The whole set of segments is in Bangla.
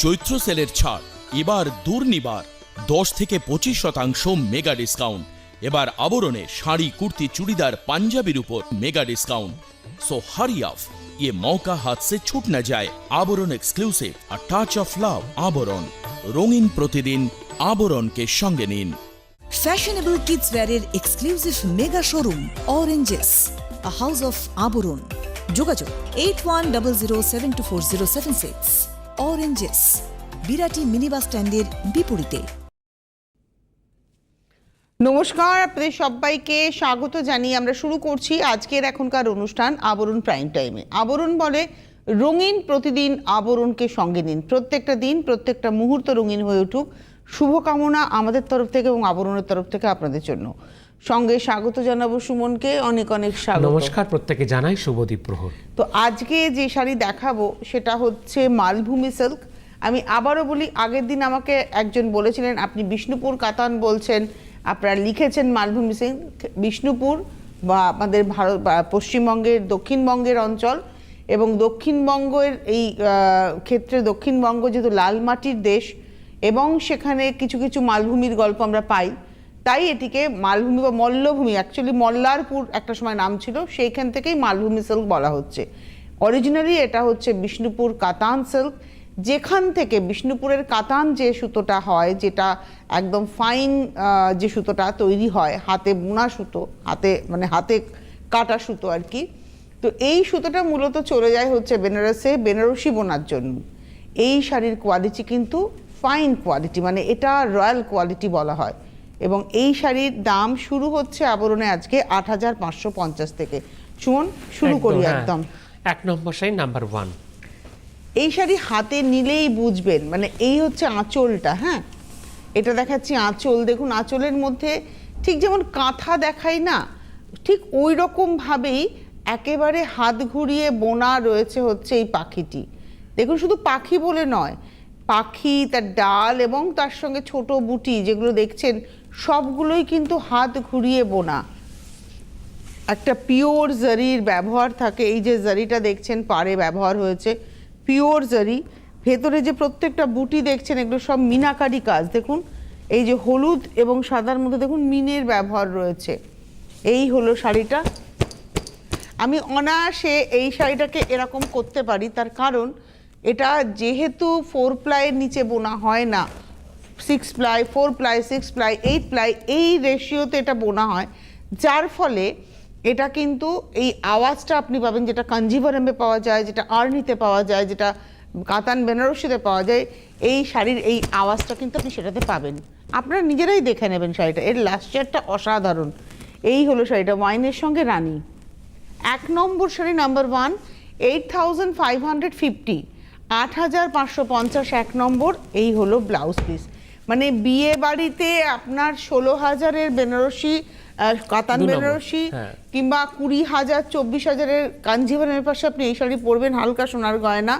চৈত্র সেলের ছাড়। এবার দুর্নিবার, দশ থেকে পঁচিশ শতাংশ মেগা ডিসকাউন্ট। এবার আবরণে শাড়ি, কুর্তি, চুড়িদার, পাঞ্জাবির উপর মেগা ডিসকাউন্ট। সো হারি আফ ये मौका हाथ से छूट न जाए Abaran exclusive a touch of love Abaran রঙিন প্রতিদিন আবরণকে সঙ্গে নিন। Fashionable kids ওয়্যারের exclusive mega showroom oranges house of Abaran. যোগাযোগ eight one double zero seven two four zero seven six oranges Birati mini bus স্ট্যান্ডের বিপরীতে নমস্কার, আপনাদের সবাইকে স্বাগত জানিয়ে আমরা শুরু করছি আজকের এখনকার অনুষ্ঠান আবরণ প্রাইম টাইমে আবরণ বলে রঙিন প্রতিদিন আবরণকে সঙ্গে নিন। প্রত্যেকটা দিন, প্রত্যেকটা মুহূর্ত রঙিন হয়ে উঠুক। শুভকামনা আমাদের তরফ থেকে এবং আবরণের তরফ থেকে আপনাদের জন্য। সঙ্গে স্বাগত জানাব সুমনকে অনেক অনেক স্বাগত। নমস্কার প্রত্যেকে জানাই শুভদীপ প্রহর তো আজকে যে শাড়ি দেখাবো সেটা হচ্ছে মালভূমি সিল্ক। আমি আবারও বলি আগের দিন আমাকে একজন বলেছিলেন আপনি বিষ্ণুপুর কাতান বলছেন আপনারা লিখেছেন মালভূমি সিল্ক। বিষ্ণুপুর বা আমাদের ভারত বা পশ্চিমবঙ্গের দক্ষিণবঙ্গের অঞ্চল এবং দক্ষিণবঙ্গের এই ক্ষেত্রে দক্ষিণবঙ্গ যেহেতু লাল মাটির দেশ এবং সেখানে কিছু কিছু মালভূমির গল্প আমরা পাই তাই এটিকে মালভূমি বা মল্লভূমি অ্যাকচুয়ালি মল্লারপুর একটা সময় নাম ছিল, সেইখান থেকেই মালভূমি সিল্ক বলা হচ্ছে। অরিজিনালি এটা হচ্ছে বিষ্ণুপুর কাতান সিল্ক যেখান থেকে বিষ্ণুপুরের কাতান যে সুতোটা হয়, যেটা একদম ফাইন যে সুতোটা তৈরি হয়, হাতে বোনা সুতো, হাতে মানে হাতে কাটা সুতো আর কি। তো এই সুতোটা মূলত চলে যায় হচ্ছে বেনারসে, বেনারসি বোনার জন্য। এই শাড়ির কোয়ালিটি কিন্তু ফাইন কোয়ালিটি মানে এটা রয়্যাল কোয়ালিটি বলা হয়। এবং এই শাড়ির দাম শুরু হচ্ছে আবরণে আজকে আট হাজার পাঁচশো পঞ্চাশ থেকে। সুমন শুরু করি হ্যাঁ। একদম। এক নম্বর শাড়ি নাম্বার ওয়ান এই শাড়ি হাতে নিলেই বুঝবেন মানে এই হচ্ছে আঁচলটা হ্যাঁ? এটা দেখাচ্ছি আঁচল। দেখুন আঁচলের মধ্যে ঠিক যেমন কাঁথা দেখাই না ঠিক ওই রকমভাবেই একেবারে হাত ঘুরিয়ে বোনা রয়েছে হচ্ছে এই পাখিটি। দেখুন শুধু পাখি বলে নয় পাখি তার ডাল এবং তার সঙ্গে ছোট বুটি যেগুলো দেখছেন সবগুলোই কিন্তু হাত ঘুরিয়ে বোনা। একটা পিওর জারির ব্যবহার থাকে, এই যে জারিটা দেখছেন পাড়ে ব্যবহার হয়েছে, পিওর জারি। ভেতরে যে প্রত্যেকটা বুটি দেখছেন, এগুলো সব মিনাকারি কাজ। দেখুন, এই যে হলুদ এবং সাদার মধ্যে দেখুন মিনের ব্যবহার রয়েছে। এই হলো শাড়িটা। আমি অনায়াসে এই শাড়িটাকে এরকম করতে পারি, তার কারণ এটা যেহেতু ফোর প্লাইয়ের নিচে বোনা হয় না। Six ply four ply six ply eight ply এই রেশিওতে এটা বোনা হয়, যার ফলে এটা কিন্তু এই আওয়াজটা আপনি পাবেন যেটা কাঞ্জিভারামে পাওয়া যায়, যেটা আর্নিতে পাওয়া যায়, যেটা কাতান বেনারসিতে পাওয়া যায়, এই শাড়ির এই আওয়াজটা কিন্তু আপনি সেটাতে পাবেন। আপনারা নিজেরাই দেখে নেবেন শাড়িটা, এর লাস্ট ইয়ারটা অসাধারণ। এই হলো শাড়িটা, ওয়াইনের সঙ্গে রানী। এক নম্বর sari number one eight thousand five hundred fifty আট হাজার পাঁচশো পঞ্চাশ এক নম্বর, এই হলো ব্লাউজ পিস মানে বিয়ে বাড়িতে আপনার ষোলো হাজারের বেনারসি কাতান বেনারসি হ্যাঁ। কিংবা কুড়ি হাজার চব্বিশ হাজারের কাঞ্জিভারের পাশে আপনি এই শাড়ি পরবেন হালকা সোনার গয়না।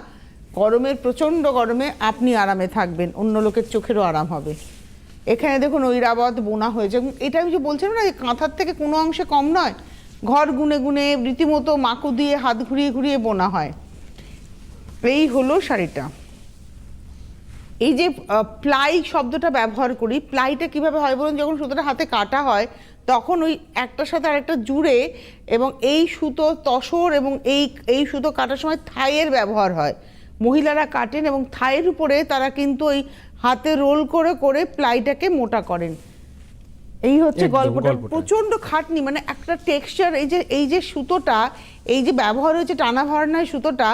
গরমের প্রচণ্ড গরমে আপনি আরামে থাকবেন অন্য লোকের চোখেরও আরাম হবে। এখানে দেখুন ঐরাবত বোনা হয়েছে। এটা আমি যে বলছিলাম না যে কাঁথার থেকে কোনো অংশে কম নয় ঘর গুনে গুনে রীতিমতো মাকু দিয়ে হাত ঘুরিয়ে ঘুরিয়ে বোনা হয়। এই হলো শাড়িটা। এই যে প্লাই শব্দটা ব্যবহার করি প্লাইটা কীভাবে হয় বলুন? যখন সুতোটা হাতে কাটা হয় তখন ওই একটার সাথে আরেকটা জুড়ে এবং এই সুতো তসর এবং এই এই সুতো কাটার সময় থাইয়ের ব্যবহার হয়। মহিলারা কাটেন এবং থাইয়ের উপরে তারা কিন্তু ওই হাতে রোল করে করে প্লাইটাকে মোটা করেন। এই হচ্ছে গল্পটা। প্রচণ্ড খাটনি মানে একটা টেক্সচার এই যে এই যে সুতোটা এই যে ব্যবহার হয়েছে টানা ভাড়ায় সুতোটা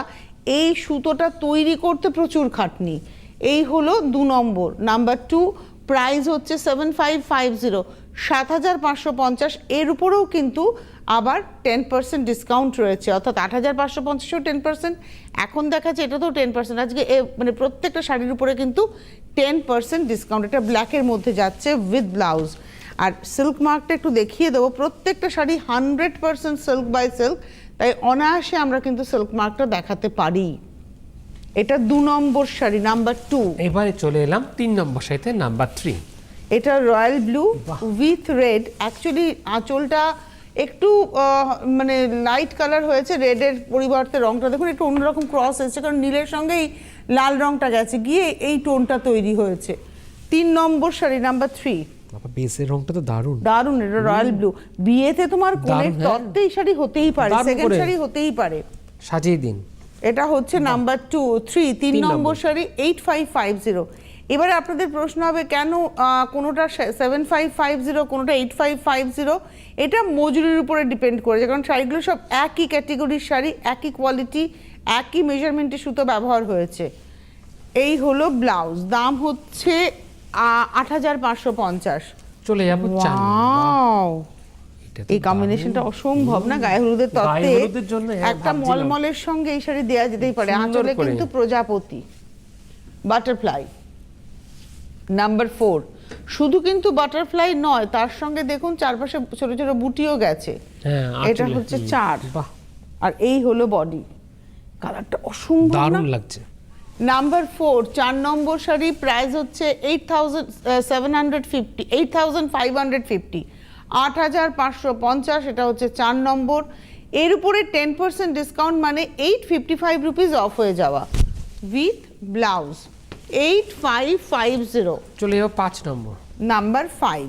এই সুতোটা তৈরি করতে প্রচুর খাটনি। এই হলো দু নম্বর। নাম্বার টু প্রাইস হচ্ছে সেভেন ফাইভ ফাইভ জিরো সাত হাজার পাঁচশো পঞ্চাশ, এর উপরেও কিন্তু আবার টেন পার্সেন্ট ডিসকাউন্ট রয়েছে। অর্থাৎ আট হাজার পাঁচশো পঞ্চাশেও টেন পার্সেন্ট এখন দেখাচ্ছে এটাতেও টেন পার্সেন্ট আজকে মানে প্রত্যেকটা শাড়ির উপরে কিন্তু টেন পার্সেন্ট ডিসকাউন্ট এটা ব্ল্যাকের মধ্যে যাচ্ছে উইথ ব্লাউজ আর সিল্ক মার্কটা একটু দেখিয়ে দেবো। প্রত্যেকটা sari hundred percent silk by silk তাই অনায়াসে আমরা কিন্তু সিল্ক মার্কটা দেখাতে পারি। এটা দু নম্বর শাড়ি নাম্বার টু এবারে চলে এলাম তিন নম্বর শাড়িতে নাম্বার থ্রি এটা royal blue with red. Actually আঁচলটা একটু আহ, মানে লাইট কালার হয়েছে রেডের পরিবর্তে রংটা দেখুন একটু অন্যরকম ক্রস এসেছে কারণ নীলের সঙ্গেই লাল রংটা গেছে। গিয়ে এই টোনটা তৈরি হয়েছে। তিন নম্বর শাড়ি নাম্বার থ্রি বাবা বেসের রংটা তো দারুণ। দারুণ এটা রয়্যাল ব্লু। বিয়েতে তোমার কোনের দারুণ, হ্যাঁ। শাড়ি হতেই পারে সেকেন্ড শাড়ি হতেই পারে। সাজিয়ে দিন। এটা হচ্ছে নাম্বার টু থ্রি তিন নম্বর। Sari eight five five zero এবারে আপনাদের প্রশ্ন হবে কেন কোনোটা সেভেন ফাইভ ফাইভ জিরো কোনোটা এইট ফাইভ ফাইভ জিরো এটা মজুরির উপরে ডিপেন্ড করেছে কারণ শাড়িগুলো সব একই ক্যাটেগরির শাড়ি একই কোয়ালিটি একই মেজারমেন্টের সুতো ব্যবহার হয়েছে। এই হলো ব্লাউজ দাম হচ্ছে আট হাজার পাঁচশো পঞ্চাশ। চলে যাব চার নম্বর। Wow! এটা তো এই কম্বিনেশনটা অসম্ভব না? গায়ে হলুদের তত্ত্বে হ্যাঁ, একটা মলমলের সঙ্গে এই শাড়ি যেতেই পারে। আঁচলে কিন্তু প্রজাপতি। বাটারফ্লাই। Number four. শুধু কিন্তু বাটারফ্লাই নয় তার সঙ্গে দেখুন চারপাশে ছোট ছোট বুটিও গেছে। হ্যাঁ, এটা হচ্ছে চার। আর এই হলো বডি। কালারটা অসম্ভব দারুণ লাগছে। নাম্বার ফোর চার নম্বর শাড়ি প্রাইস হচ্ছে eight thousand seven hundred fifty eight thousand five hundred fifty আট হাজার পাঁচশো পঞ্চাশ এটা হচ্ছে চার নম্বর। এর উপরে টেন পার্সেন্ট ডিসকাউন্ট মানে eight fifty five rupees off হয়ে যাওয়া। With blouse eight five five zero চলে যাব পাঁচ নম্বর। নাম্বার ফাইভ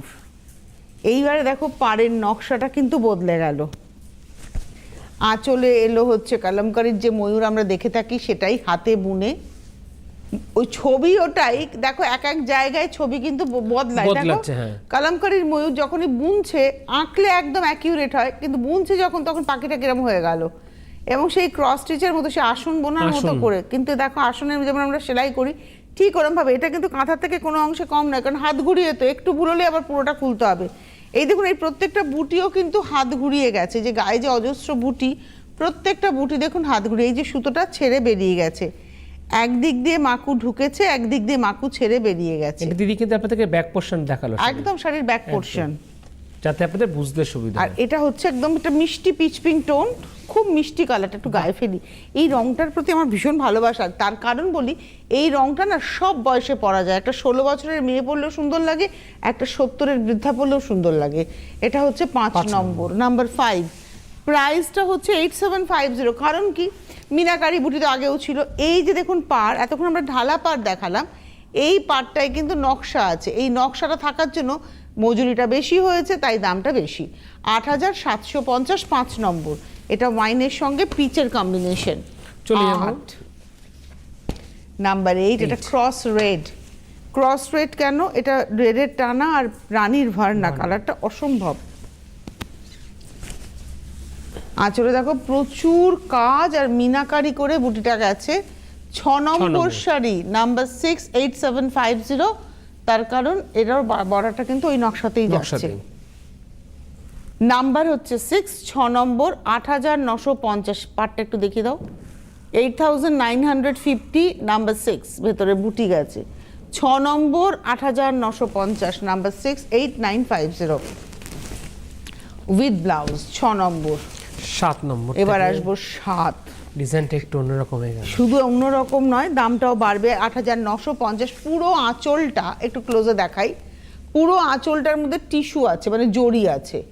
এইবারে দেখো পাড়ের নকশাটা কিন্তু বদলে গেল। আঁচলে এলো হচ্ছে কালামকারীর যে ময়ূর আমরা দেখে থাকি সেটাই হাতে বুনে ওই ছবি ওটাই দেখো এক এক জায়গায় ছবি কিন্তু বদলায়। দেখো হ্যাঁ। কালামকারীর ময়ূর যখনই বুনছে আঁকলে একদম অ্যাকিউরেট হয় কিন্তু বুনছে যখন তখন পাখিটা কিরম হয়ে গেল। এবং সেই ক্রস স্টিচের মতো সে আসন বোনার মতো। করে। কিন্তু দেখো আসনের যেমন আমরা সেলাই করি ঠিক ওরম ভাবে এটা কিন্তু কাঁথার থেকে কোনো অংশে কম নয় কারণ হাত ঘুরিয়ে তো একটু ভুল হলে আবার পুরোটা খুলতে হবে। এই দেখুন এই প্রত্যেকটা বুটিও কিন্তু হাত ঘুরিয়ে গেছে। যে গায়ে যে অজস্র বুটি প্রত্যেকটা বুটি দেখুন হাত ঘুরিয়ে এই যে সুতোটা ছেড়ে বেরিয়ে গেছে। একদিক দিয়ে মাকু ঢুকেছে একদিক দিয়ে মাকু ছেড়ে বেরিয়ে গেছে। দিদি কিন্তু আপনাদেরকে ব্যাক পোর্শন দেখাল একদম শাড়ির ব্যাক পোর্শন যাতে আপনাদের বুঝতে সুবিধা আর এটা হচ্ছে একদম একটা মিষ্টি পিচ পিঙ্ক টোন খুব মিষ্টি কালারটা একটু গায়ে ফেলি। এই রংটার প্রতি আমার ভীষণ ভালোবাসা। তার কারণ বলি এই রংটা না সব বয়সে পরা যায়। একটা ষোলো বছরের মেয়ে পড়লেও সুন্দর লাগে একটা সত্তরের বৃদ্ধা পড়লেও সুন্দর লাগে। এটা হচ্ছে পাঁচ পাঁচ নম্বর। নাম্বার। ফাইভ প্রাইসটা হচ্ছে এইট সেভেন ফাইভ জিরো কারণ কি? মিনাকারি বুটি তো আগেও ছিল। এই যে দেখুন পাড় এতক্ষণ আমরা ঢালা পাড় দেখালাম এই পাড়টায় কিন্তু নকশা আছে। এই নকশাটা থাকার জন্য মজুরিটা বেশি হয়েছে তাই দামটা বেশি। আট হাজার সাতশো পঞ্চাশ পাঁচ নম্বর। এটা ওয়াইনের সঙ্গে পিচের কম্বিনেশন চলে যাব। নাম্বার এইট এটা ক্রস রেড ক্রস রেড কেন? এটা রেডের টানা আর রানীর ভার্না কালারটা অসম্ভব। আঁচলে দেখো প্রচুর কাজ আর মিনাকারি করে বুটিটা গেছে। ছ নম্বর। Sari number six eight seven five zero তার কারণ এটার বড়াটা কিন্তু ওই নকশাতেই যাচ্ছে। নাম্বার হচ্ছে সিক্স ছ নম্বর আট হাজার নশো পঞ্চাশ। পার্টটা একটু দেখিয়ে দাও। Eight thousand nine hundred fifty number six ভেতরে বুটি গেছে। ছ নম্বর আট হাজার নশো পঞ্চাশ number six eight nine five zero with blouse ছ নম্বর। সাত নম্বর এবার আসব সাত। ডিজাইনটা একটু অন্যরকম হয়ে গেল। শুধু অন্যরকম নয় দামটাও বাড়বে আট হাজার নশো পঞ্চাশ। পুরো আঁচলটা একটু ক্লোজে দেখাই। পুরো আঁচলটার মধ্যে টিস্যু আছে মানে জড়ি আছে।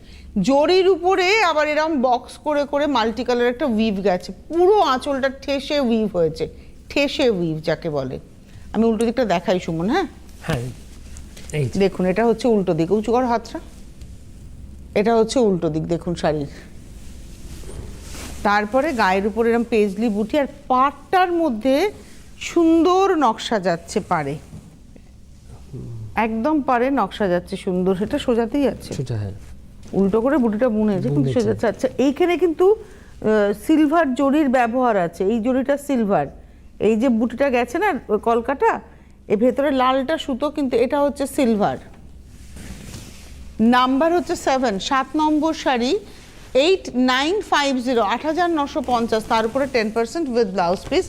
জড়ির উপরে আবার এরকম বক্স করে করে মাল্টি কালার একটা উইভ গেছে। পুরো আঁচলটা ঠেসে উইভ হয়েছে। ঠেসে উইভ যাকে বলে। আমি উল্টো দিকটা দেখাই সুমন হ্যাঁ? হ্যাঁ দেখুন এটা হচ্ছে উল্টো দিক। উঁচু কর হাতটা। এটা হচ্ছে উল্টো দিক দেখুন শাড়ির। তারপরে গায়ের উপর এরকম পেজলি বুটি আর পাটটার মধ্যে সুন্দর নকশা যাচ্ছে পারে একদম পারে নকশা যাচ্ছে সুন্দর সেটা সোজাতেই আছে। সোজা হ্যাঁ। উল্টো করে বুটিটা বুনেছে কিন্তু। সোজা আচ্ছা এইখানে কিন্তু সিলভার জরির ব্যবহার আছে এই জরিটা সিলভার। এই যে বুটিটা গেছে না কলকাটা এর ভেতরে লালটা সুতো কিন্তু এটা হচ্ছে সিলভার। নাম্বার হচ্ছে সেভেন সাত নম্বর sari eight nine five zero আট হাজার নশো পঞ্চাশ তার উপরে ten percent with blouse piece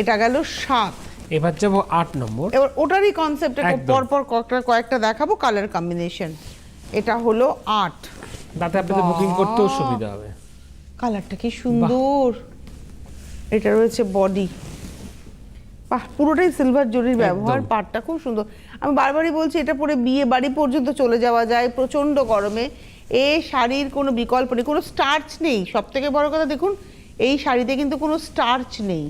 এটা গেল সাত। এবার যাব আট নম্বর। এবার ওটারই কনসেপ্ট একদম। পরপর কয়েকটা কয়েকটা দেখাবো কালার কম্বিনেশন এটা হলো আট। তাতে আপনাদের বুকিং করতেও সুবিধা হবে। কালারটা কি সুন্দর। এটা রয়েছে বডি বাহ পুরোটাই সিলভার জরির ব্যবহার পাটটা খুব সুন্দর। আমি বারবারই বলছি এটা পরে বিয়ে বাড়ি পর্যন্ত চলে যাওয়া যায় প্রচণ্ড গরমে। এ শাড়ির কোনো বিকল্প নেই কোনো স্টার্চ নেই। সব থেকে বড় কথা দেখুন এই শাড়িতে কিন্তু কোনো স্টার্চ নেই।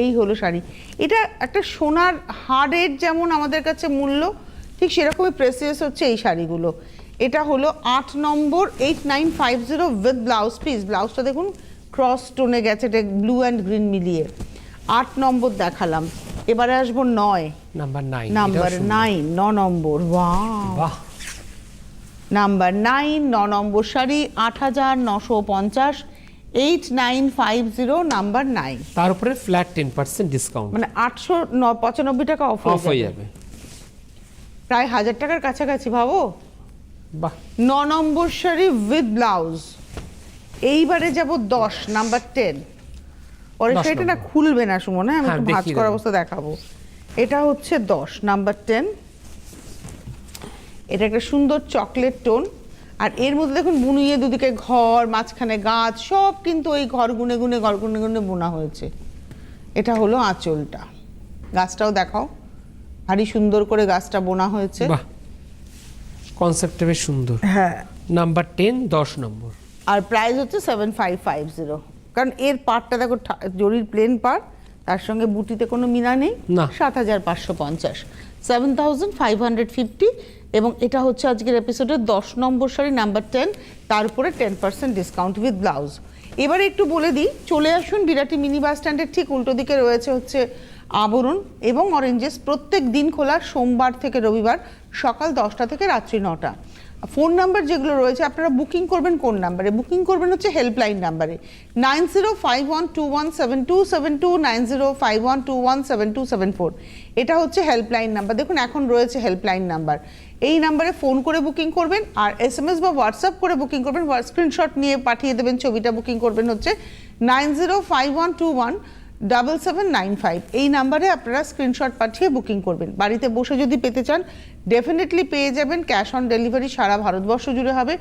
এই হলো শাড়ি। এটা একটা সোনার হারের যেমন আমাদের কাছে মূল্য ঠিক সেরকমই প্রেসিয়াস হচ্ছে এই শাড়িগুলো। এটা হলো আট নম্বর eight nine five zero with blouse piece ব্লাউজটা দেখুন ক্রস স্টোনে গেছে এটা ব্লু অ্যান্ড গ্রিন মিলিয়ে। আট নম্বর দেখালাম। এবারে আসব নয়। নাম্বার নাইন নাম্বার নাইন ন নম্বর। বাহ! নাম্বার নাইন ন নম্বর শাড়ি আট হাজার নশো পঞ্চাশ eight nine five zero number nine. তার উপরে ফ্ল্যাট টেন পার্সেন্ট ডিসকাউন্ট মানে আটশো পঁচানব্বই টাকা অফ অফ হয়ে যাবে। প্রায় হাজার টাকার কাছাকাছি ভাবো। বাহ। ন নম্বর শাড়ি উইথ ব্লাউজ এইবারে যাব দশ নাম্বার টেন পরে সেটা না খুলবে না সুমন হ্যাঁ? আমি হ্যাঁ, ভাঁজ করা অবস্থা দেখাবো। এটা হচ্ছে দশ নাম্বার টেন এটা একটা সুন্দর চকলেট টোন। আর এর মধ্যে দেখুন বুনিয়ে দুদিকে ঘর মাঝখানে গাছ সব কিন্তু ওই ঘর গুনে গুনে ঘর গুনে গুনে বোনা হয়েছে। এটা হলো আঁচলটা। গাছটাও দেখাও। ভারী সুন্দর করে গাছটা বোনা হয়েছে। বাহ! কনসেপ্টটা বেশ সুন্দর। হ্যাঁ। নাম্বার টেন দশ নম্বর। আর প্রাইস হচ্ছে সেভেন ফাইভ ফাইভ জিরো। কারণ এর পার্টটা দেখো জরির প্লেন পার্ট তার সঙ্গে বুটিতে কোনো মিনা নেই। না। সাত হাজার পাঁচশো পঞ্চাশ। Seven thousand five hundred fifty. এবং এটা হচ্ছে আজকের এপিসোডের দশ নম্বর শাড়ি নাম্বার টেন তার উপরে ten percent discount with blouse এবারে একটু বলে দিই, চলে আসুন বিরাটি মিনি বাস স্ট্যান্ডের ঠিক উল্টো দিকে রয়েছে হচ্ছে আবরণ এবং অরেঞ্জেস প্রত্যেক দিন খোলা সোমবার থেকে রবিবার সকাল দশটা থেকে রাত্রি নটা। ফোন নাম্বার যেগুলো রয়েছে, আপনারা বুকিং করবেন কোন নাম্বারে বুকিং করবেন হচ্ছে হেল্পলাইন নাম্বারে nine zero five one two one seven two seven two nine zero five one two one seven two seven four এটা হচ্ছে হেল্পলাইন নাম্বার দেখুন, এখন রয়েছে হেল্পলাইন নাম্বার এই নাম্বারে ফোন করে বুকিং করবেন আর এস এম এস বা হোয়াটসঅ্যাপ করে বুকিং করবেন। স্ক্রিনশট নিয়ে পাঠিয়ে দেবেন, ছবিটা বুকিং করবেন হচ্ছে nine zero five one two one double seven nine five এই নাম্বারে আপনারা স্ক্রিনশট পাঠিয়ে বুকিং করবেন। বাড়িতে বসে যদি পেতে চান ডেফিনেটলি পেয়ে যাবেন। ক্যাশ অন ডেলিভারি সারা ভারতবর্ষ জুড়ে হবে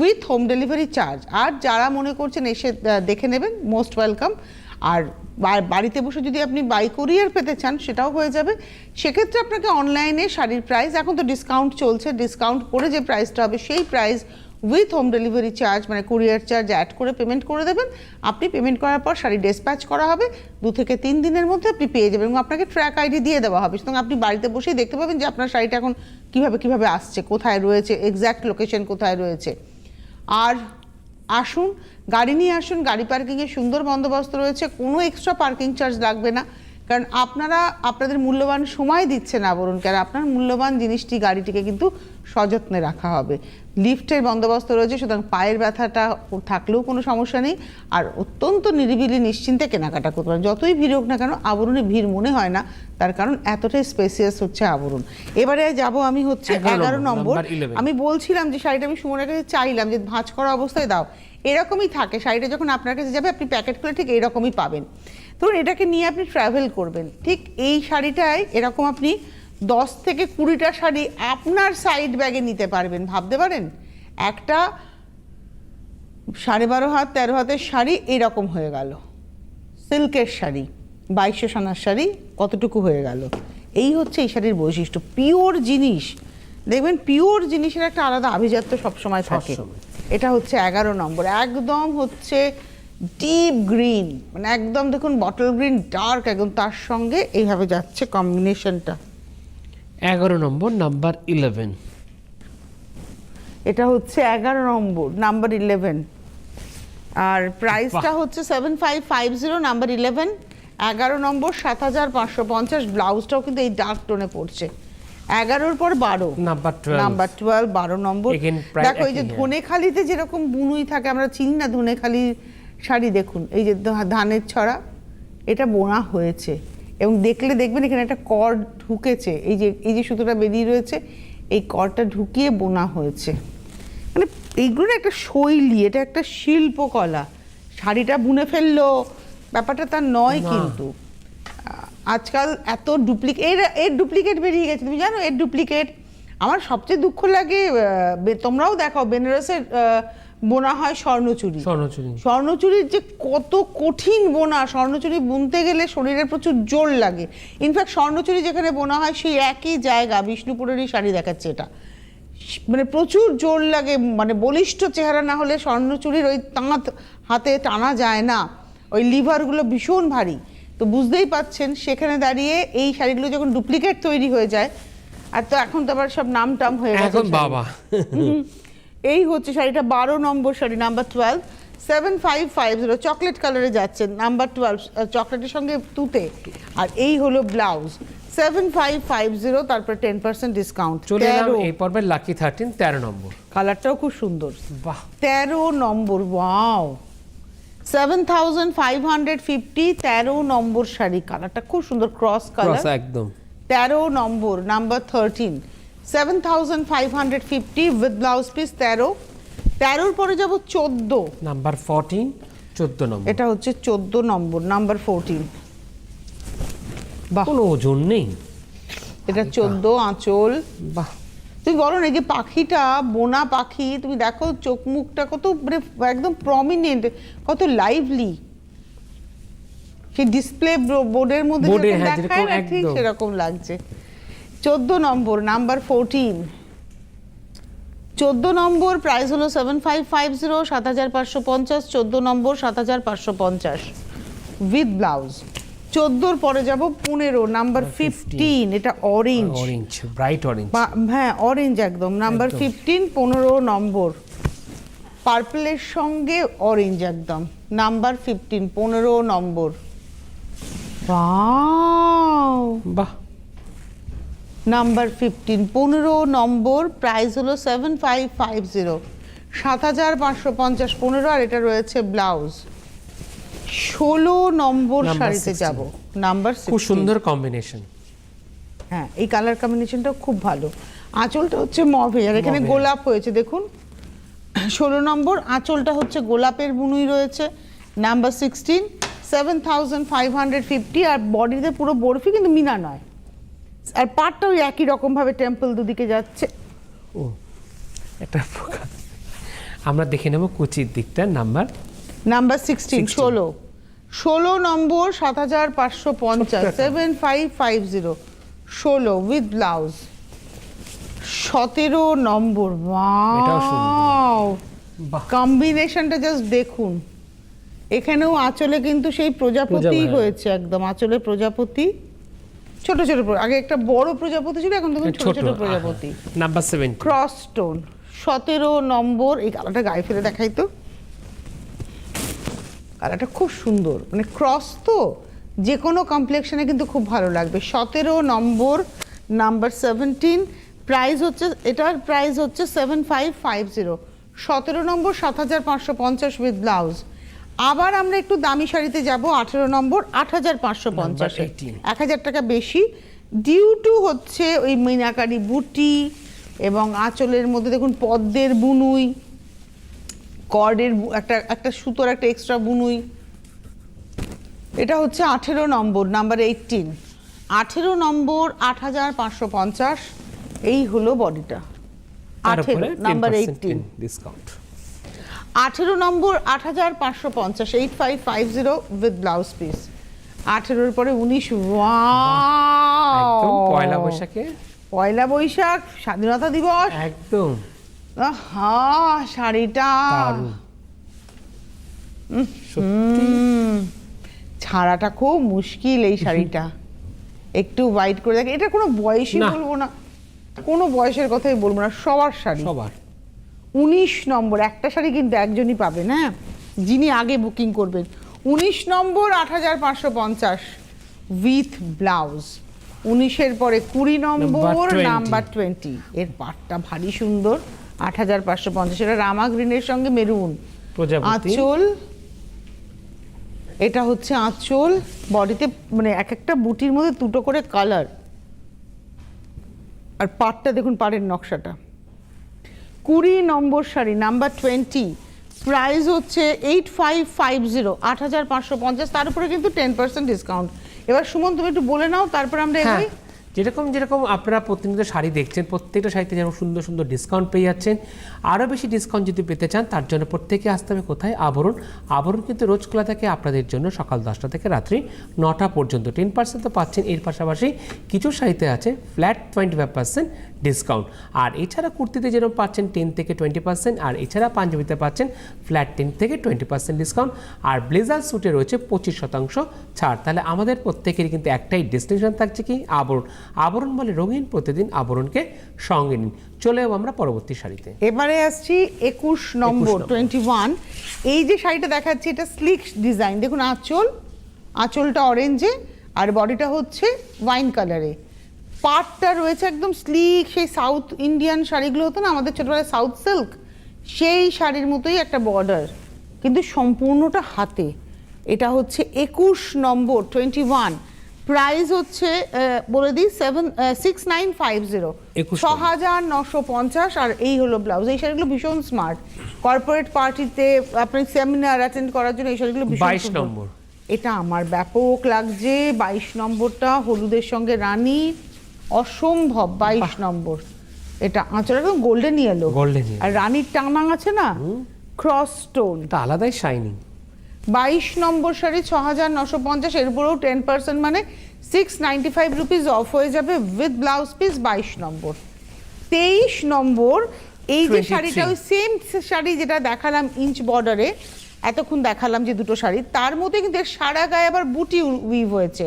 উইথ হোম ডেলিভারি চার্জ আর যারা মনে করছেন এসে দেখে নেবেন মোস্ট ওয়েলকাম আর বাড়িতে বসে যদি আপনি বাই কোরিয়ার পেতে চান, সেটাও হয়ে যাবে। সেক্ষেত্রে আপনাকে অনলাইনে শাড়ির প্রাইস এখন তো ডিসকাউন্ট চলছে ডিসকাউন্ট করে যে প্রাইসটা হবে, সেই price with home delivery charge মানে কুরিয়ার চার্জ অ্যাড করে পেমেন্ট করে দেবেন। আপনি পেমেন্ট করার পর শাড়ি ডিসপ্যাচ করা হবে, দু থেকে তিন দিনের মধ্যে আপনি পেয়ে যাবেন এবং আপনাকে ট্র্যাক আইডি দিয়ে দেওয়া হবে। সুতরাং আপনি বাড়িতে বসেই দেখতে পাবেন যে আপনার শাড়িটা এখন কীভাবে কীভাবে আসছে, কোথায় রয়েছে এক্স্যাক্ট লোকেশন কোথায় রয়েছে। আর আসুন, গাড়ি নিয়ে আসুন, গাড়ি পার্কিংয়ের সুন্দর বন্দোবস্ত রয়েছে, কোনো এক্সট্রা পার্কিং চার্জ লাগবে না। কারণ আপনারা আপনাদের মূল্যবান সময় দিচ্ছেন আবরণকে আর আপনার মূল্যবান জিনিসটি গাড়িটিকে কিন্তু সযত্নে রাখা হবে। লিফটের বন্দোবস্ত রয়েছে সুতরাং পায়ের ব্যথাটা থাকলেও কোনো সমস্যা নেই। আর অত্যন্ত নিরিবিলি নিশ্চিন্তে কেনাকাটা করতে পারেন। যতই ভিড় হোক না কেন আবরণে ভিড় মনে হয় না তার কারণ এতটাই স্পেসিয়াস হচ্ছে আবরণ। এবারে যাব আমি হচ্ছে এগারো নম্বর, নম্বর। number 11 আমি বলছিলাম যে শাড়িটা আমি সুমনের কাছে চাইলাম যে ভাঁজ করা অবস্থায় দাও। এরকমই থাকে শাড়িটা যখন আপনার কাছে যাবে আপনি প্যাকেট করে ঠিক এরকমই পাবেন। ধরুন এটাকে নিয়ে আপনি ট্রাভেল করবেন ঠিক এই শাড়িটায় এরকম আপনি দশ থেকে কুড়িটা শাড়ি আপনার সাইড ব্যাগে নিতে পারবেন ভাবতে পারেন? একটা সাড়ে বারো হাত তেরো হাতের শাড়ি এরকম হয়ে গেল। সিল্কের শাড়ি বাইশশো সানার শাড়ি কতটুকু হয়ে গেল? এই হচ্ছে এই শাড়ির বৈশিষ্ট্য। পিওর জিনিস দেখবেন পিওর জিনিসের একটা আলাদা আভিজাত্য সবসময় থাকে। এটা হচ্ছে এগারো নম্বর। একদম হচ্ছে ডিপ গ্রিন মানে একদম দেখুন বটল গ্রিন ডার্ক একদম তার সঙ্গে এইভাবে যাচ্ছে কম্বিনেশনটা এগারো নম্বর নাম্বার ইলেভেন এটা হচ্ছে এগারো নম্বর নাম্বার ইলেভেন আর প্রাইসটা হচ্ছে seven five five zero number eleven এগারো নম্বর সাত হাজার পাঁচশো পঞ্চাশ। ব্লাউজটাও কিন্তু এই ডার্ক টোনে পড়ছে। এগারোর পর বারো। নাম্বার টুয়েলভ নাম্বার টুয়েলভ বারো নম্বর। দেখো এই যে হ্যাঁ। ধনেখালিতে যেরকম বুনুই থাকে আমরা চিনি না ধনেখালি শাড়ি দেখুন এই যে ধানের ছড়া এটা বোনা হয়েছে। এবং দেখলে দেখবেন এখানে একটা কর ঢুকেছে এই যে এই যে সুতোটা বেরিয়ে রয়েছে এই করটা ঢুকিয়ে বোনা হয়েছে। মানে এইগুলো একটা শৈলী এটা একটা শিল্পকলা। শাড়িটা বুনে ফেলল ব্যাপারটা তার নয় কিন্তু। আজকাল এত ডুপ্লিকেট এর এর ডুপ্লিকেট বেরিয়ে গেছে তুমি জানো এর ডুপ্লিকেট? আমার সবচেয়ে দুঃখ লাগে তোমরাও দেখাও বেনারসের বোনা হয় স্বর্ণচুরি। স্বর্ণচুরি। স্বর্ণচুরির যে কত কঠিন বোনা স্বর্ণচুরি বুনতে গেলে শরীরে প্রচুর জোর লাগে। ইনফ্যাক্ট স্বর্ণচুরি যেখানে বোনা হয় সেই একই জায়গা বিষ্ণুপুরেরই শাড়ি দেখাচ্ছে এটা। মানে প্রচুর জোর লাগে মানে বলিষ্ঠ চেহারা না হলে স্বর্ণচুরির ওই তাঁত হাতে টানা যায় না। ওই লিভারগুলো ভীষণ ভারী। তো বুঝতেই পাচ্ছেন সেখানে দাঁড়িয়ে এই শাড়িগুলো যখন ডুপ্লিকেট তৈরি হয়ে যায় আর তো এখন তো আবার সব নাম টাম হয়ে গেছে এখন বাবা। এই হচ্ছে শাড়িটা বারো নম্বর sari number twelve seven five five zero chocolate কালারে যাচ্ছে নাম্বার টুয়েলভ চকলেটের সঙ্গে তুতে। আর এই হলো blouse seven five five zero তারপর টেন পার্সেন্ট ডিসকাউন্ট চলে এলাম এই পর্বের লাকি থার্টিন তেরো নম্বর। কালারটাও খুব সুন্দর। বাহ। তেরো নম্বর wow seven thousand five hundred fifty তেরো নম্বর শাড়ি কালারটা খুব সুন্দর ক্রস কালার একদম। তেরো নম্বর number thirteen seven thousand five hundred fifty with blouse piece তেরো। তেরোর পরে যাব চোদ্দ। নাম্বার ফোরটিন চোদ্দ নম্বর এটা হচ্ছে চোদ্দ নম্বর নাম্বার ফোরটিন বাহ। কোনো ওজন নেই। এটা চোদ্দ আঁচল। বাহ। তুমি বলো না এই যে পাখিটা বোনা পাখি তুমি দেখো চোখ মুখটা কত মানে একদম প্রমিনেন্ট কত লাইভলি সেই ডিসপ্লে বোর্ডের মধ্যে হ্যাঁ, দেখায় না ঠিক সেরকম লাগছে। চোদ্দ নম্বর নাম্বার ফোরটিন চোদ্দ নম্বর প্রাইস হলো সেভেন ফাইভ ফাইভ জিরো সাত হাজার পাঁচশো পঞ্চাশ। চোদ্দ নম্বর সাত হাজার পাঁচশো পঞ্চাশ। উইথ ব্লাউজ চোদ্দোর পরে যাব পনেরো নাম্বার ফিফটিন এটা অরেঞ্জ অরেঞ্জ ব্রাইট অরেঞ্জ হ্যাঁ অরেঞ্জ একদম। নাম্বার ফিফটিন পনেরো নম্বর। পার্পলের সঙ্গে অরেঞ্জ একদম। নাম্বার ফিফটিন পনেরো নম্বর! বাহ! নাম্বার ফিফটিন পনেরো নম্বর প্রাইস হলো সেভেন ফাইভ ফাইভ জিরো সাত হাজার পাঁচশো পঞ্চাশ পনেরো আর এটা রয়েছে ব্লাউজ ষোলো নম্বর শাড়িতে 16 যাব। নাম্বার খুব সুন্দর কম্বিনেশন হ্যাঁ এই কালার কম্বিনেশনটা খুব ভালো। আঁচলটা হচ্ছে মভে আর এখানে গোলাপ হয়েছে দেখুন। ষোলো নম্বর আঁচলটা হচ্ছে গোলাপের বুনুই রয়েছে। Number sixteen seven thousand five hundred fifty আর বডিতে পুরো বরফি কিন্তু মিনা নয়। আর পাটটা ওই একই রকমভাবে টেম্পল দুদিকে যাচ্ছে। ও একটা পোকা। আমরা দেখে নেব কুচির দিকটা নাম্বার নাম্বার সিক্সটিন 16 ষোলো। ষোলো নম্বর সাত হাজার পাঁচশো পঞ্চাশ। সেভেন ফাইভ ফাইভ জিরো ষোলো উইথ ব্লাউজ সতেরো নম্বর কম্বিনেশনটা জাস্ট দেখুন। এখানেও আঁচলে কিন্তু সেই প্রজাপতি। হয়েছে একদম। আঁচলে প্রজাপতি ছোট ছোট আগে একটা বড় প্রজাপতি ছিল এখন দেখুন ছোট ছোট প্রজাপতি। নাম্বার সেভেন ক্রস স্টোন সতেরো নম্বর এই কালারটা গায়ে ফেলে দেখাই তো। কালারটা খুব সুন্দর। মানে ক্রস তো যে কোনো কমপ্লেকশনে কিন্তু খুব ভালো লাগবে। সতেরো নম্বর নাম্বার সেভেন্টিন প্রাইস হচ্ছে এটার প্রাইস হচ্ছে সেভেন ফাইভ ফাইভ জিরো সতেরো নম্বর সাত হাজার পাঁচশো পঞ্চাশ উইথ ব্লাউজ আবার আমরা একটু দামি শাড়িতে যাব আঠেরো নম্বর আট হাজার পাঁচশো পঞ্চাশ। 18 এক হাজার টাকা বেশি। ডিউ টু হচ্ছে ওই মিনাকারি বুটি এবং আঁচলের মধ্যে দেখুন পদ্মের বুনুই কর্ডের একটা একটা সুতোর একটা এক্সট্রা বুনুই। এটা হচ্ছে আঠেরো নম্বর নাম্বার এইটিন আঠেরো নম্বর আট হাজার পাঁচশো পঞ্চাশ। এই হলো বডিটা আঠেরো নাম্বার এইটিন ডিসকাউন্ট আঠেরো নম্বর আট হাজার পাঁচশো পঞ্চাশ eight five five zero with blouse piece আঠেরোর পরে উনিশ পয়লা বৈশাখে? পয়লা বৈশাখ স্বাধীনতা দিবস। একদম। হা শাড়িটা। ছাড়াটা খুব মুশকিল এই শাড়িটা। একটু হোয়াইট করে দেখ এটা কোনো বয়সই বলব না। কোনো বয়সের কথাই বলব না সবার শাড়ি। সবার। উনিশ নম্বর একটা শাড়ি কিন্তু একজনই পাবেন হ্যাঁ যিনি আগে বুকিং করবেন। উনিশ নম্বর আট হাজার পাঁচশো পঞ্চাশ উইথ ব্লাউজ উনিশের পরে কুড়ি নম্বর নাম্বার টোয়েন্টি এর পাটটা ভারী সুন্দর আট হাজার পাঁচশো পঞ্চাশ। এটা রামা গ্রিনের সঙ্গে মেরুন। আঁচল এটা হচ্ছে আঁচল। বডিতে মানে এক একটা বুটির মধ্যে দুটো করে কালার। আর পাটটা দেখুন পাড়ের নকশাটা। কুড়ি নম্বর শাড়ি নাম্বার টোয়েন্টি প্রাইস হচ্ছে এইট ফাইভ ফাইভ জিরো আট হাজার পাঁচশো পঞ্চাশ, তার উপরে কিন্তু টেন পার্সেন্ট ডিসকাউন্ট এবার সুমন, তুমি একটু বলে নাও, তারপর আমরা হ্যাঁ এগোই যেরকম যেরকম আপনারা প্রতিনিয়ত শাড়ি দেখছেন, প্রত্যেকটা শাড়িতে যেমন সুন্দর সুন্দর ডিসকাউন্ট পেয়ে যাচ্ছেন, আরও বেশি ডিসকাউন্ট যদি পেতে চান, তার জন্য প্রত্যেকে আসতে হবে কোথায়? আবরণ। আবরণ কিন্তু রোজ খোলা থাকে আপনাদের জন্য সকাল দশটা থেকে রাত্রি নটা পর্যন্ত। টেন পার্সেন্ট তো পাচ্ছেন, এর পাশাপাশি কিছু শাড়িতে আছে flat twenty five percent discount আর এছাড়া কুর্তিতে যেরকম পাচ্ছেন টেন থেকে টোয়েন্টি পার্সেন্ট আর এছাড়া পাঞ্জাবিতে পাচ্ছেন ফ্ল্যাট টেন থেকে টোয়েন্টি পার্সেন্ট ডিসকাউন্ট আর ব্লেজার স্যুটে রয়েছে পঁচিশ শতাংশ ছাড়। তাহলে আমাদের প্রত্যেকেরই কিন্তু একটাই ডেস্টিনেশন থাকছে কি? আবরণ। আবরণ বলে রঙিন প্রতিদিন আবরণকে সঙ্গে নিন। চলে যাব আমরা পরবর্তী শাড়িতে। এবারে আসছি একুশ নম্বর নম্বর। টোয়েন্টি ওয়ান এই যে শাড়িটা দেখাচ্ছি এটা স্লিক ডিজাইন দেখুন আঁচল আঁচলটা অরেঞ্জে আর বডিটা হচ্ছে ওয়াইন কালারে পাটটা রয়েছে একদম স্লিক সেই সাউথ ইন্ডিয়ান শাড়িগুলো হতো না আমাদের ছোটবেলায় সাউথ সিল্ক সেই শাড়ির মতোই একটা বর্ডার কিন্তু সম্পূর্ণটা হাতে। এটা হচ্ছে একুশ নম্বর টোয়েন্টি ওয়ান প্রাইস হচ্ছে বলে দিই seven six nine five zero ছ হাজার নশো পঞ্চাশ আর এই হলো ব্লাউজ এই শাড়িগুলো ভীষণ স্মার্ট কর্পোরেট পার্টিতে আপনি সেমিনার অ্যাটেন্ড করার জন্য এই শাড়িগুলো বাইশ নম্বর। এটা আমার ব্যাপক লাগছে। বাইশ নম্বরটা হলুদের সঙ্গে রানী। অসম্ভব বাইশ নম্বর। এটা আঁচল একদম গোল্ডেন ইয়েলো yellow। আর রানীর টাংনাং আছে না? ক্রস স্টোন এটা আলাদাই শাইনিং বাইশ নম্বর শাড়ি ছ হাজার নশো পঞ্চাশ এর উপরেও টেন পার্সেন্ট মানে six ninety five rupees off হয়ে যাবে উইথ ব্লাউজ পিস বাইশ নম্বর। তেইশ নম্বর এই যে শাড়িটা ওই সেম শাড়ি যেটা দেখালাম ইঞ্চ বর্ডারে এতক্ষণ দেখালাম যে দুটো শাড়ি তার মধ্যে কিন্তু সারা গায়ে আবার বুটি উইভ হয়েছে।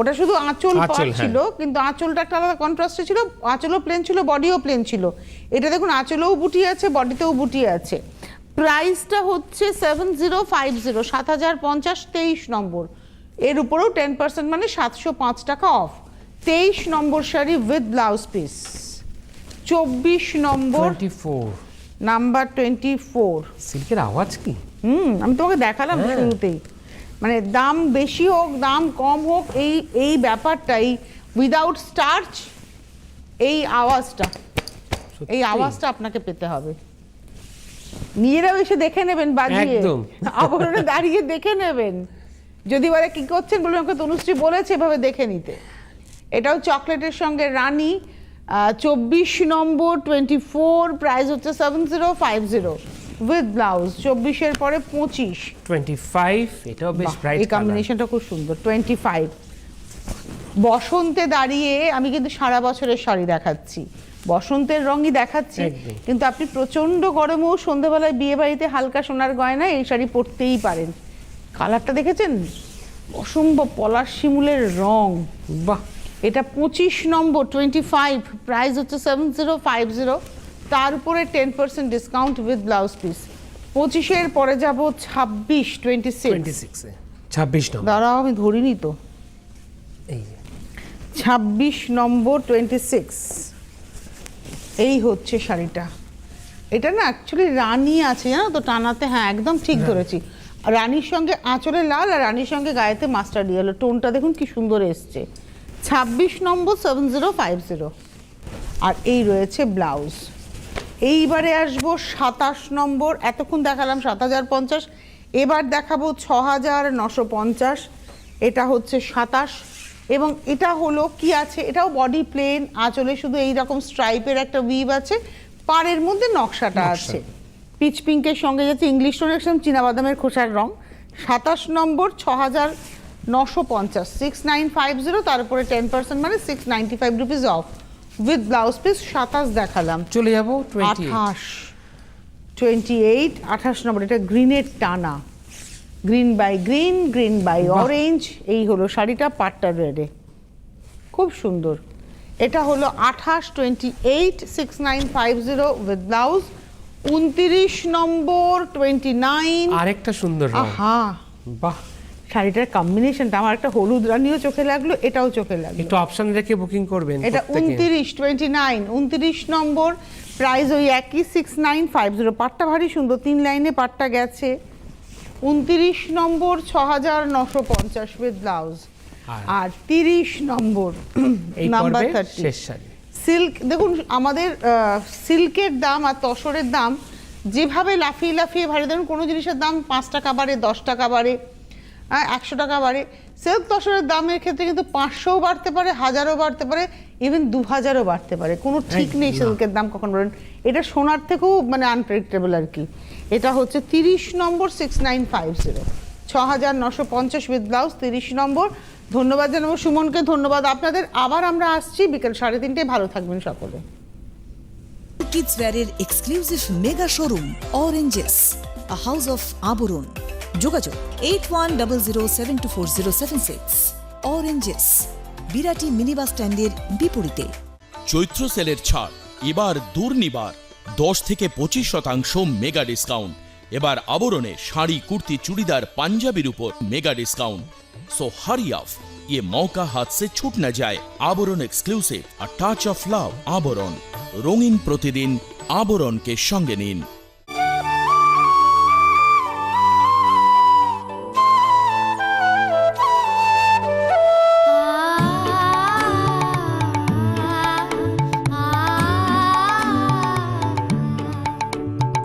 ওটা শুধু আঁচল পাট হ্যাঁ। ছিল কিন্তু আঁচলটা একটা আলাদা কন্ট্রাস্টে ছিল আঁচলও প্লেন ছিল বডিও প্লেন ছিল। এটা দেখুন আঁচলেও বুটি আছে বডিতেও বুটি আছে। প্রাইসটা হচ্ছে সেভেন জিরো ফাইভ জিরো সাত হাজার পঞ্চাশ তেইশ নম্বর। এর উপরেও টেন পার্সেন্ট মানে সাতশো পাঁচ টাকা অফ তেইশ নম্বর শাড়ি উইথ ব্লাউজ পিস চব্বিশ নম্বর নাম্বার টোয়েন্টি ফোর সিল্কের আওয়াজ কি? হুম আমি তোমাকে দেখালাম হ্যাঁ। শুরুতেই। মানে দাম বেশি হোক দাম কম হোক এই এই ব্যাপারটাই উইদাউট স্টার্চ এই আওয়াজটা এই আওয়াজটা আপনাকে পেতে হবে। নিজেরাও এসে দেখে নেবেন বাজিয়ে। আবরণে দাঁড়িয়ে দেখে নেবেন। যদি বলে কি করছেন? বলবেন আমাকে তনুশ্রী বলেছে এভাবে দেখে নিতে। এটাও চকলেটের সঙ্গে রানী চব্বিশ নম্বর টোয়েন্টি ফোর প্রাইস হচ্ছে seven zero five zero with blouse চব্বিশের পরে পঁচিশ। টোয়েন্টি ফাইভ এটাও বেশ ব্রাইট এই কম্বিনেশনটা খুব সুন্দর টোয়েন্টি ফাইভ বসন্তে দাঁড়িয়ে আমি কিন্তু সারা বছরের শাড়ি দেখাচ্ছি। বসন্তের রঙই দেখাচ্ছি। কিন্তু আপনি প্রচণ্ড গরমেও সন্ধ্যাবেলায় বিয়ে বাড়িতে হালকা সোনার গয়না এই শাড়ি পরতেই পারেন। কালারটা দেখেছেন? অসম্ভব পলাশ শিমুলের রং। বাহ। এটা পঁচিশ নম্বর টোয়েন্টি ফাইভ প্রাইস হচ্ছে সেভেন জিরো ফাইভ জিরো তার উপরে ten percent discount with blouse piece পঁচিশের পরে যাব ছাব্বিশ টোয়েন্টি সিক্স ছাব্বিশ নম্বর দাঁড়াও আমি ধরিনি তো। এই ছাব্বিশ নম্বর টোয়েন্টি সিক্স এই হচ্ছে শাড়িটা। এটা না অ্যাকচুয়ালি রানী আছে জানো তো টানাতে। হ্যাঁ একদম ঠিক ধরেছি। রানীর সঙ্গে আঁচলে লাল আর রানীর সঙ্গে গায়েতে মাস্টার্ড ইয়েলো টোনটা দেখুন কি সুন্দর এসছে। ছাব্বিশ নম্বর সেভেন জিরো ফাইভ জিরো আর এই রয়েছে ব্লাউজ এইবারে আসব সাতাশ নম্বর এতক্ষণ দেখালাম সাত হাজার পঞ্চাশ এবার দেখাবো ছ হাজার নশো পঞ্চাশ এটা হচ্ছে সাতাশ এবং এটা হলো কি আছে? এটাও বডি প্লেন আঁচলে শুধু এই রকম স্ট্রাইপের একটা উইভ আছে পাড়ের মধ্যে নকশাটা আছে। পিচ পিঙ্কের সঙ্গে যাচ্ছে ইংলিশ টোনেকশন চীনাবাদামের খোসার রং। সাতাশ নম্বর ছ হাজার নশো পঞ্চাশ সিক্স নাইন ফাইভ জিরো তার উপরে টেন পার্সেন্ট মানে six ninety five rupees off with blouse piece সাতাশ দেখালাম। চলে যাব আঠাশ। টোয়েন্টি এইট আঠাশ নম্বর এটা গ্রিনের টানা। Green by green green by orange এই হলো শাড়িটা পাট্টা রেডে খুব সুন্দর। এটা হলো আঠাশ twenty eight six nine five zero with blouse উনতিরিশ নম্বর টোয়েন্টি নাইন আরেকটা সুন্দর আহা। বাহ। শাড়িটার কম্বিনেশনটা আমার একটা হলুদ রানিও চোখে লাগল এটাও চোখে লাগল। একটু অপশন রেখে বুকিং করবেন এটা। উনতিরিশ টোয়েন্টি নাইন উনতিরিশ নম্বর প্রাইস ওই একই সিক্স নাইন ফাইভ জিরো পাটটা ভারী সুন্দর তিন লাইনে পাটটা গেছে। উনতিরিশ নম্বর ছ হাজার নশো পঞ্চাশ উইথ ব্লাউজ আর? তিরিশ নম্বর এই নাম্বার থার্টি সিল্ক দেখুন আমাদের সিল্কের দাম আর তসরের দাম যেভাবে লাফিয়ে লাফিয়ে ভারী ধরুন কোনো জিনিসের দাম পাঁচ টাকা বাড়ে দশ টাকা বাড়ে একশো টাকা বাড়ে। সিল্ক তসরের দামের ক্ষেত্রে কিন্তু পাঁচশোও বাড়তে পারে হাজারও বাড়তে পারে ইভেন দু হাজারও বাড়তে পারে। কোনো ঠিক নেই সিল্কের দাম কখন বলেন এটা সোনার থেকেও মানে আনপ্রেডিক্টেবল আর কি। এটা হচ্ছে তিরিশ নম্বর সিক্স নাইন ফাইভ জিরো ছ হাজার নশো পঞ্চাশ উইথ ব্লাউজ তিরিশ নম্বর। ধন্যবাদ জানাব সুমনকে ধন্যবাদ আপনাদের। আবার আমরা আসছি বিকেল সাড়ে তিনটে। ভালো থাকবেন সকলে। Kids ওয়্যারের exclusive mega showroom Oranges a house of Abaran. যোগাযোগ eight one double zero seven two four Oranges Birati minibus স্ট্যান্ডের বিপরীতে। চৈত্র সেলের ছাড়, এবার দুর্নিবার, দশ থেকে পঁচিশ শতাংশ মেগা ডিসকাউন্ট। এবার আবরণে শাড়ি, কুর্তি, চুড়িদার, পাঞ্জাবির উপর মেগা ডিসকাউন্ট। সো হারি অফ ইয়ে মৌকা হাত সে ছুট না যায়, আবরণ এক্সক্লুসিভ আর টাচ অফ লাভ আবরণ। রঙিন প্রতিদিন আবরণকে সঙ্গে নিন।